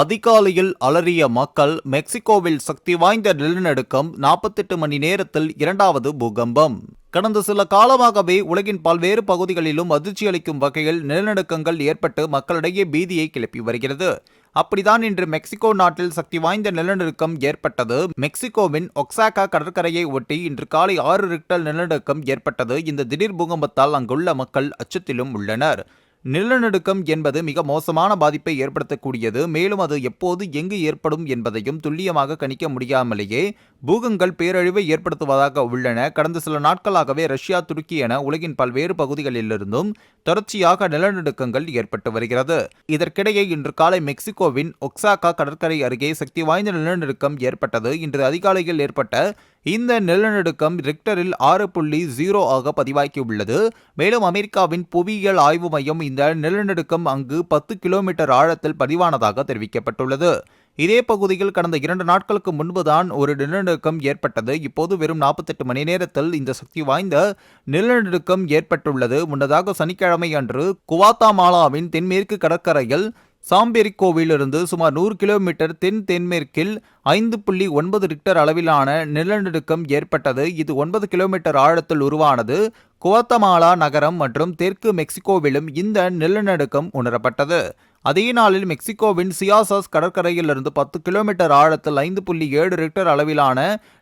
அதிகாலையில் அலறிய மக்கள் மெக்சிகோவில் சக்தி வாய்ந்த நிலநடுக்கம் நாற்பத்தெட்டு மணி நேரத்தில் இரண்டாவது பூகம்பம். கடந்த சில காலமாகவே உலகின் பல்வேறு பகுதிகளிலும் அதிர்ச்சி அளிக்கும் வகையில் நிலநடுக்கங்கள் ஏற்பட்டு மக்களிடையே பீதியை கிளப்பி வருகிறது. அப்படிதான் இன்று மெக்சிகோ நாட்டில் சக்தி வாய்ந்த நிலநடுக்கம் ஏற்பட்டது. மெக்சிகோவின் ஒக்சாகா கடற்கரையை ஒட்டி இன்று காலை ஆறு ரிக்டர் நிலநடுக்கம் ஏற்பட்டது. இந்த திடீர் பூகம்பத்தால் அங்குள்ள மக்கள் அச்சத்திலும் உள்ளனர். நிலநடுக்கம் என்பது மிக மோசமான பாதிப்பை ஏற்படுத்தக்கூடியது. மேலும் அது எப்போது எங்கு ஏற்படும் என்பதையும் துல்லியமாக கணிக்க முடியாமலேயே பூகங்கள் பேரழிவை ஏற்படுத்துவதாக உள்ளன. கடந்த சில நாட்களாகவே ரஷ்யா துருக்கி என உலகின் பல்வேறு பகுதிகளிலிருந்தும் தொடர்ச்சியாக நிலநடுக்கங்கள் ஏற்பட்டு வருகிறது. இதற்கிடையே இன்று காலை மெக்சிகோவின் ஒக்சாகா கடற்கரை அருகே சக்தி வாய்ந்த நிலநடுக்கம் ஏற்பட்டது. இன்று அதிகாலையில் ஏற்பட்ட இந்த நிலநடுக்கம் ரிக்டரில் ஆறு புள்ளி ஜீரோ ஆக பதிவாகியுள்ளது. மேலும் அமெரிக்காவின் புவியியல் ஆய்வு மையம் இந்த நிலநடுக்கம் அங்கு பத்து கிலோமீட்டர் ஆழத்தில் பதிவானதாக தெரிவிக்கப்பட்டுள்ளது. இதே பகுதியில் கடந்த இரண்டு நாட்களுக்கு முன்புதான் ஒரு நிலநடுக்கம் ஏற்பட்டது. இப்போது வெறும் நாற்பத்தெட்டு மணி நேரத்தில் இந்த சக்தி வாய்ந்த நிலநடுக்கம் ஏற்பட்டுள்ளது. முன்னதாக சனிக்கிழமை அன்று குவாத்தாமாலாவின் தென்மேற்கு கடற்கரையில் சாம்பெரிக்கோவிலிருந்து சுமார் நூறு கிலோமீட்டர் தென் தென்மேற்கில் ஐந்து புள்ளி ஒன்பது ரிக்டர் அளவிலான நிலநடுக்கம் ஏற்பட்டது. இது ஒன்பது கிலோமீட்டர் ஆழத்தில் உருவானது. குவத்தமாலா நகரம் மற்றும் தெற்கு மெக்சிகோவிலும் இந்த நிலநடுக்கம் உணரப்பட்டது. அதே நாளில் மெக்சிகோவின் சியாசஸ் கடற்கரையிலிருந்து பத்து கிலோமீட்டர் ஆழத்தில் ஐந்து புள்ளி ஏழு ரிக்டர் அளவிலான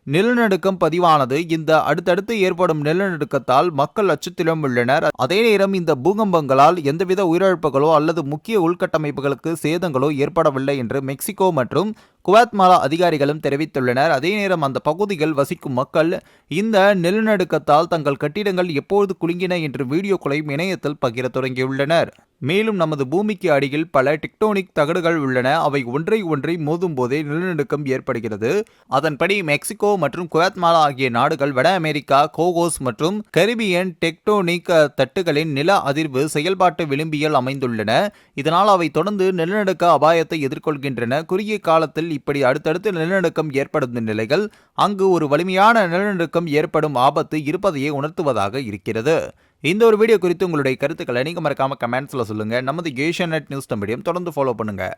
நிலநடுக்கம் பதிவானது. இந்த அடுத்தடுத்து ஏற்படும் நிலநடுக்கத்தால் மக்கள் அச்சத்திலும் உள்ளனர். அதே நேரம் இந்த பூகம்பங்களால் எந்தவித உயிரிழப்புகளோ அல்லது முக்கிய உள்கட்டமைப்புகளுக்கு சேதங்களோ ஏற்படவில்லை என்று மெக்சிகோ மற்றும் குவாத்மாலா அதிகாரிகளும் தெரிவித்துள்ளனர். அதே நேரம் அந்த பகுதிகள் வசிக்கும் மக்கள் இந்த நிலநடுக்கத்தால் தங்கள் கட்டிடங்கள் எப்போது குலுங்கின என்று வீடியோக்களையும் இணையத்தில் பகிர தொடங்கியுள்ளனர். மேலும் நமது பூமிக்கு அடியில் பல டிக்டோனிக் தகடுகள் உள்ளன. அவை ஒன்றை ஒன்றை மோதும் போதே நிலநடுக்கம் ஏற்படுகிறது. அதன்படி மெக்சிகோ மற்றும் குவாத்மாலா ஆகிய நாடுகள் வட அமெரிக்கா கோகோஸ் மற்றும் கரிபியன் டெக்டோனிக் தட்டுகளின் நில அதிர்வு செயல்பாட்டு விளிம்பியல் அமைந்துள்ளன. இதனால் அவை தொடர்ந்து நிலநடுக்க அபாயத்தை எதிர்கொள்கின்றன. குறுகிய காலத்தில் இப்படி அடுத்தடுத்து நிலநடுக்கம் ஏற்படும் நிலைகள் அங்கு ஒரு வலிமையான நிலநடுக்கம் ஏற்படும் ஆபத்து இருப்பதையே உணர்த்துவதாக இருக்கிறது. இந்த ஒரு வீடியோ குறித்து உங்களுடைய கருத்துக்களை நீங்கள் மறக்காம கமெண்ட்ஸில் சொல்லுங்கள் நமது ஏஷியா நெட் நியூஸ் மீடியம் தொடர்ந்து ஃபாலோ பண்ணுங்கள்